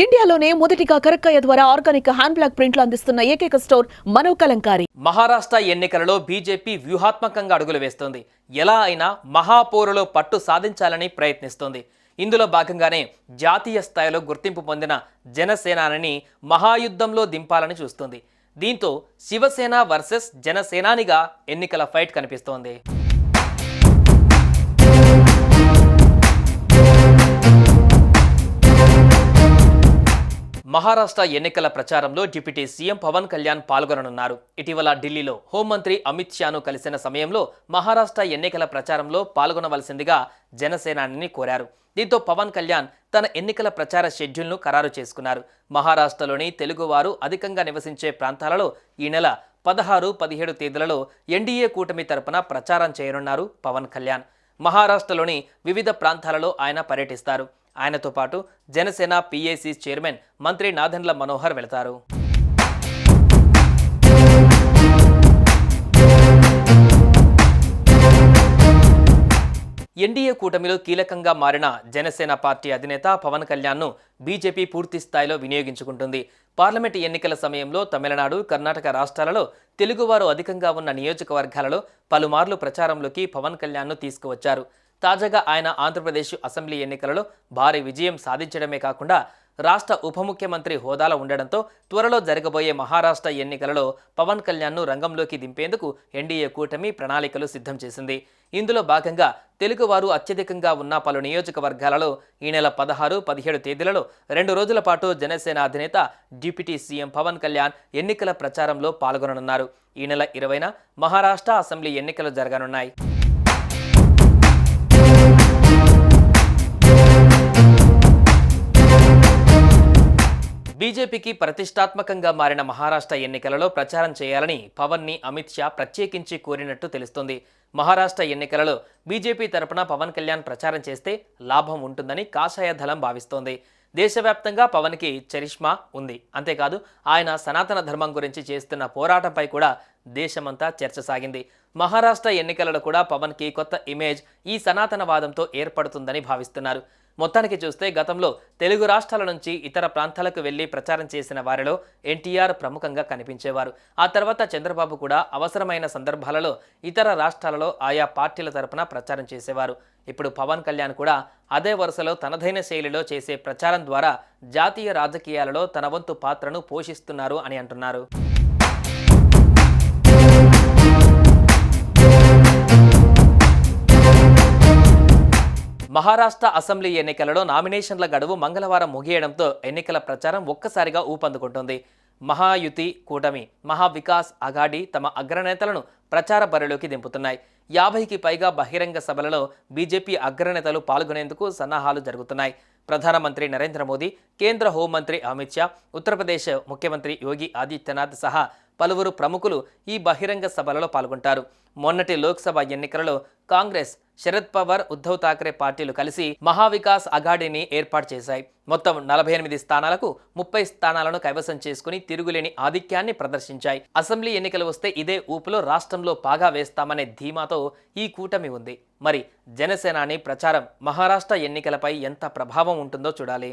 ఇండియాలోనే మొదటిగా కరక్కయ్య ద్వారా ఆర్గానిక్ హ్యాండ్ బ్లాక్ ప్రింట్లు అందిస్తున్న ఏకైక స్టోర్ మనో కలంకారి. మహారాష్ట్ర ఎన్నికలలో బీజేపీ వ్యూహాత్మకంగా అడుగులు వేస్తోంది. ఎలా అయినా మహాపోరులో పట్టు సాధించాలని ప్రయత్నిస్తోంది. ఇందులో భాగంగానే జాతీయ స్థాయిలో గుర్తింపు పొందిన జనసేనాని మహాయుద్ధంలో దింపాలని చూస్తుంది. దీంతో శివసేన వర్సెస్ జనసేనానిగా ఎన్నికల ఫైట్ కనిపిస్తోంది. మహారాష్ట్ర ఎన్నికల ప్రచారంలో డిప్యూటీ సీఎం పవన్ కళ్యాణ్ పాల్గొననున్నారు. ఇటీవల ఢిల్లీలో హోంమంత్రి అమిత్ షాను కలిసిన సమయంలో మహారాష్ట్ర ఎన్నికల ప్రచారంలో పాల్గొనవలసిందిగా జనసేనాని కోరారు. దీంతో పవన్ కళ్యాణ్ తన ఎన్నికల ప్రచార షెడ్యూల్ను ఖరారు చేసుకున్నారు. మహారాష్ట్రలోని తెలుగువారు అధికంగా నివసించే ప్రాంతాలలో ఈ నెల పదహారు పదిహేడు తేదీలలో ఎన్డీఏ కూటమి తరపున ప్రచారం చేయనున్నారు పవన్ కళ్యాణ్. మహారాష్ట్రలోని వివిధ ప్రాంతాలలో ఆయన పర్యటిస్తారు. ఆయనతో పాటు జనసేన పీఏసీ చైర్మన్ మంత్రి నాదెండ్ల మనోహర్ వెళతారు. ఎన్డీఏ కూటమిలో కీలకంగా మారిన జనసేన పార్టీ అధినేత పవన్ కళ్యాణ్ను బీజేపీ పూర్తి స్థాయిలో వినియోగించుకుంటుంది. పార్లమెంట్ ఎన్నికల సమయంలో తమిళనాడు కర్ణాటక రాష్ట్రాలలో తెలుగువారు అధికంగా ఉన్న నియోజకవర్గాలలో పలుమార్లు ప్రచారంలోకి పవన్ కళ్యాణ్ను తీసుకువచ్చారు. తాజాగా ఆయన ఆంధ్రప్రదేశ్ అసెంబ్లీ ఎన్నికలలో భారీ విజయం సాధించడమే కాకుండా రాష్ట్ర ఉప ముఖ్యమంత్రి హోదాలో ఉండడంతో త్వరలో జరగబోయే మహారాష్ట్ర ఎన్నికలలో పవన్ కళ్యాణ్ను రంగంలోకి దింపేందుకు ఎన్డీఏ కూటమి ప్రణాళికలు సిద్ధం చేసింది. ఇందులో భాగంగా తెలుగువారు అత్యధికంగా ఉన్న పలు నియోజకవర్గాలలో ఈ నెల పదహారు పదిహేడు తేదీలలో రెండు రోజుల పాటు జనసేన అధినేత డిప్యూటీ సీఎం పవన్ కళ్యాణ్ ఎన్నికల ప్రచారంలో పాల్గొననున్నారు. ఈ నెల ఇరవైన మహారాష్ట్ర అసెంబ్లీ ఎన్నికలు జరగనున్నాయి. బీజేపీకి ప్రతిష్టాత్మకంగా మారిన మహారాష్ట్ర ఎన్నికలలో ప్రచారం చేయాలని పవన్ని అమిత్ షా ప్రత్యేకించి కోరినట్టు తెలుస్తోంది. మహారాష్ట్ర ఎన్నికలలో బీజేపీ తరపున పవన్ కళ్యాణ్ ప్రచారం చేస్తే లాభం ఉంటుందని కాషాయ దళం భావిస్తోంది. దేశవ్యాప్తంగా పవన్కి చరిష్మా ఉంది. అంతేకాదు ఆయన సనాతన ధర్మం గురించి చేస్తున్న పోరాటంపై కూడా దేశమంతా చర్చ సాగింది. మహారాష్ట్ర ఎన్నికలలో కూడా పవన్కి కొత్త ఇమేజ్ ఈ సనాతనవాదంతో ఏర్పడుతుందని భావిస్తున్నారు. మొత్తానికి చూస్తే గతంలో తెలుగు రాష్ట్రాల నుంచి ఇతర ప్రాంతాలకు వెళ్ళి ప్రచారం చేసిన వారిలో ఎన్టీఆర్ ప్రముఖంగా కనిపించేవారు. ఆ తర్వాత చంద్రబాబు కూడా అవసరమైన సందర్భాలలో ఇతర రాష్ట్రాలలో ఆయా పార్టీల తరపున ప్రచారం చేసేవారు. ఇప్పుడు పవన్ కళ్యాణ్ కూడా అదే వరుసలో తనదైన శైలిలో చేసే ప్రచారం ద్వారా జాతీయ రాజకీయాలలో తన వంతు పాత్రను పోషిస్తున్నారు అని అంటున్నారు. మహారాష్ట్ర అసెంబ్లీ ఎన్నికలలో నామినేషన్ల గడువు మంగళవారం ముగియడంతో ఎన్నికల ప్రచారం ఒక్కసారిగా ఊపందుకుంటుంది. మహాయుతి కూటమి మహావికాస్ అఘాడి తమ అగ్రనేతలను ప్రచార బరిలోకి దింపుతున్నాయి. యాభైకి పైగా బహిరంగ సభలలో బీజేపీ అగ్రనేతలు పాల్గొనేందుకు సన్నాహాలు జరుగుతున్నాయి. ప్రధానమంత్రి నరేంద్ర మోదీ కేంద్ర హోంమంత్రి అమిత్ షా ఉత్తరప్రదేశ్ ముఖ్యమంత్రి యోగి ఆదిత్యనాథ్ సహా పలువురు ప్రముఖులు ఈ బహిరంగ సభలలో పాల్గొంటారు. మొన్నటి లోక్సభ ఎన్నికలలో కాంగ్రెస్ శరద్ పవార్ ఉద్ధవ్ ఠాక్రే పార్టీలు కలిసి మహావికాస్ అఘాడీని ఏర్పాటు చేశాయి. మొత్తం నలభై ఎనిమిది స్థానాలకు ముప్పై స్థానాలను కైవసం చేసుకుని తిరుగులేని ఆధిక్యాన్ని ప్రదర్శించాయి. అసెంబ్లీ ఎన్నికలు వస్తే ఇదే ఊపులో రాష్ట్రంలో పాగా వేస్తామనే ధీమాతో ఈ కూటమి ఉంది. మరి జనసేనాని ప్రచారం మహారాష్ట్ర ఎన్నికలపై ఎంత ప్రభావం ఉంటుందో చూడాలి.